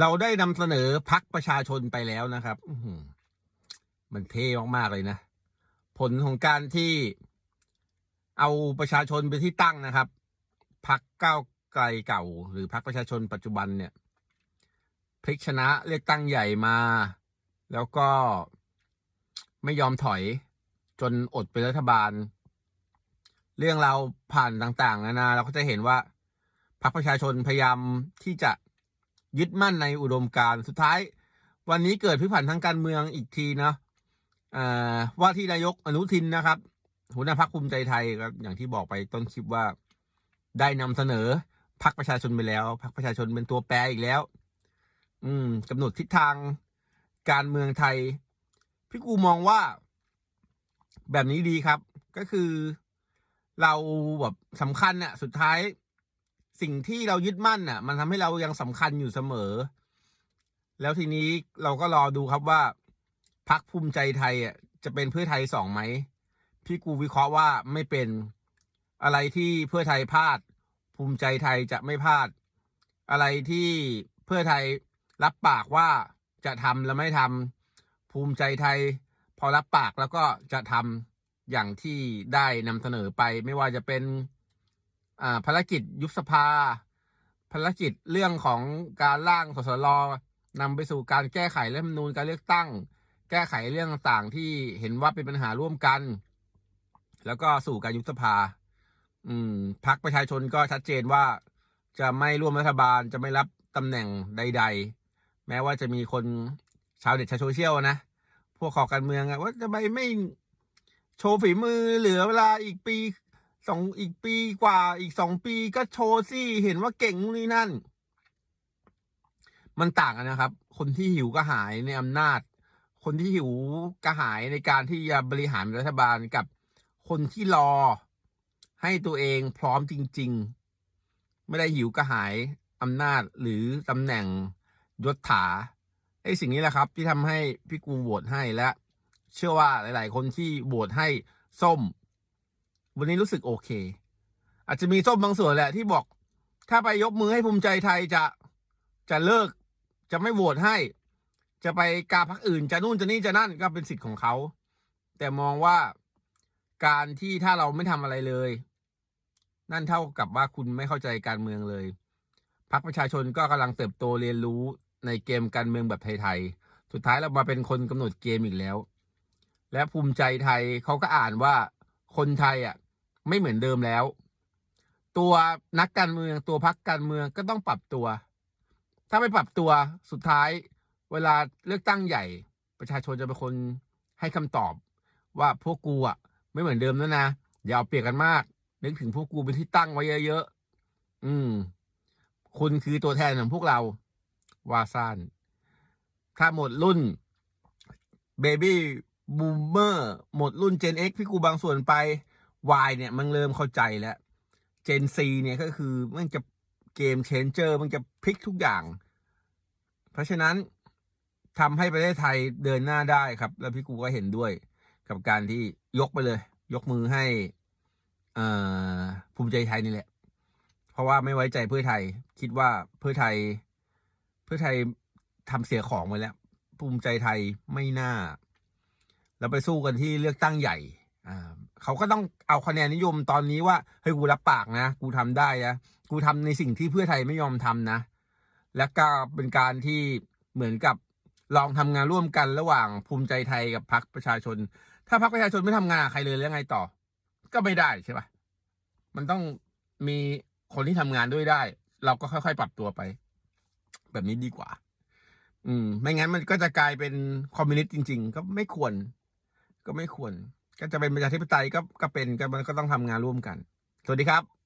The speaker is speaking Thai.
เราได้นำเสนอพักประชาชนไปแล้วนะครับมันเท่มาก ๆ เลยนะ ผลของการที่เอาประชาชนไปที่ตั้งนะครับพักก้าวไกลเก่า หรือพักประชาชนปัจจุบันเนี่ยพลิกชนะเลือกตั้งใหญ่มา แล้วก็ไม่ยอมถอยจนอดเป็นรัฐบาล เรื่องเราวผ่านต่าง ๆ นานาเราก็จะเห็นว่าพรรคประชาชนพยายามที่จะ ยึดมั่นในอุดมการณ์สุดท้าย วันนี้เกิดพลิกผันทางการเมืองอีกทีนะว่าที่นายกอนุทินนะครับหัวหน้าพักภูมิใจไทยก็อย่างที่บอกไปต้นคลิปว่าได้นำเสนอพักประชาชนไปแล้วพักประชาชนเป็นตัวแปรอีกแล้ว อืมกำหนดทิศทางการเมืองไทย พี่กูมองว่าแบบนี้ดีครับ ก็คือเราแบบสำคัญน่ะสุดท้าย สิ่งที่เรายึดมั่นน่ะ มันทำให้เรายังสำคัญอยู่เสมอ แล้วทีนี้เราก็รอดูครับว่าพักภูมิใจไทยอะจะเป็นเพื่อไทยสองไหมพี่กูวิเคราะห์ว่าไม่เป็นอะไรที่เพื่อไทยพลาด ภูมิใจไทยจะไม่พลาด อะไรที่เพื่อไทยรับปากว่าจะทำแล้วไม่ทำภูมิใจไทย พอรับปากแล้วก็จะทำอย่างที่ได้นำเสนอไปไม่ว่าจะเป็น อ่าภารกิจยุบสภา ภารกิจเรื่องของการร่างสสรนำไปสู่การแก้ไขรัฐธรรมนูญการเลือกตั้ง แก้ไขเรื่องต่างๆที่เห็นว่าเป็นปัญหาร่วมกัน แล้วก็สู่การยุบสภา อืมพักประชาชนก็ชัดเจนว่าจะไม่ร่วมรัฐบาลจะไม่รับตำแหน่งใด ๆ แม้ว่าจะมีคนชาวเน็ตชาวโซเชียลนะ พวกขอการเมืองอะว่าจะไมไม่โชว์ฝีมือเหลือเวลาอีกปี สองอีกปีกว่าอีกสองปีก็โชว์สิเห็นว่าเก่งนู่นนี่นั่น มันต่างกันนะครับ คนที่หิวกระหายในอำนาจ คนที่หิวกระหายในการที่จะบริหารรัฐบาลกับคนที่รอให้ตัวเองพร้อมจริง ๆ ไม่ได้หิวกระหายอำนาจหรือตำแหน่งยศถาไอ้สิ่งนี้แหละครับ ที่ทำให้พี่กูโหวตให้และ เชื่อว่าหลาย ๆ คนที่โหวตให้ส้ม วันนี้รู้สึกโอเค อาจจะมีส้มบางส่วนแหละที่บอก ถ้าไปยกมือให้ภูมิใจไทยจะจะเลิก จะไม่โหวตให้ จะไปกาพักอื่นจะนู่นจะนี่จะนั่นก็เป็นสิทธิ์ของเขา แต่มองว่าการที่ถ้าเราไม่ทำอะไรเลย นั่นเท่ากับว่าคุณไม่เข้าใจการเมืองเลยพรรคประชาชนก็กำลังเติบโตเรียนรู้ในเกมการเมืองแบบไทยๆ สุดท้ายเรามาเป็นคนกำหนดเกมอีกแล้ว และภูมิใจไทยเขาก็อ่านว่าคนไทยอะ ไม่เหมือนเดิมแล้ว ตัวนักการเมืองตัวพรรคการเมืองก็ต้องปรับตัว ถ้าไม่ปรับตัวสุดท้าย เวลาเลือกตั้งใหญ่ ประชาชนจะเป็นคนให้คำตอบว่าพวกกูอะ ไม่เหมือนเดิมแล้วนะอย่าเอาเปรียบกันมากนึกถึงพวกกูเป็นที่ตั้งไว้เยอะๆอืม คุณคือตัวแทนของพวกเรา วาซานถ้าหมดรุ่นเบบี้บูมเมอร์หมดรุ่น Gen X พี่กูบางส่วนไป Y เนี่ยมันเริ่มเข้าใจแล้ว Gen C เนี่ยก็คือมันจะเกมเชนเจอร์มันจะพลิกทุกอย่าง เพราะฉะนั้นทำให้ประเทศไทยเดินหน้าได้ครับ แล้วพี่กูก็เห็นด้วยกับการที่ยกไปเลย ยกมือให้อ่าภูมิใจไทยนี่แหละ เพราะว่าไม่ไว้ใจเพื่อไทย คิดว่าเพื่อไทย เพื่อไทยทำเสียของไปแล้ว ภูมิใจไทยไม่น่า แล้วไปสู้กันที่เลือกตั้งใหญ่ อ่าเขาก็ต้องเอาคะแนนนิยมตอนนี้ว่าเฮ้ยกูรับปากนะ กูทำได้นะกูทำในสิ่งที่เพื่อไทยไม่ยอมทำนะ และก็เป็นการที่เหมือนกับลองทำงานร่วมกันระหว่างภูมิใจไทยกับพรรคประชาชน ถ้าพรรคประชาชนไม่ทำงานใครเลยแล้วไงต่อ ก็ไม่ได้ใช่ปะมันต้องมีคนที่ทำงานด้วยได้ เราก็ค่อยๆ ปรับตัวไป แบบนี้ดีกว่า อืม ไม่งั้นมันก็จะกลายเป็นคอมมิวนิสต์จริง ๆ ก็ไม่ควร ก็ไม่ควร ก็จะเป็นประชาธิปไตยก็ก็เป็นก็มันก็ต้องทำงานร่วมกัน สวัสดีครับ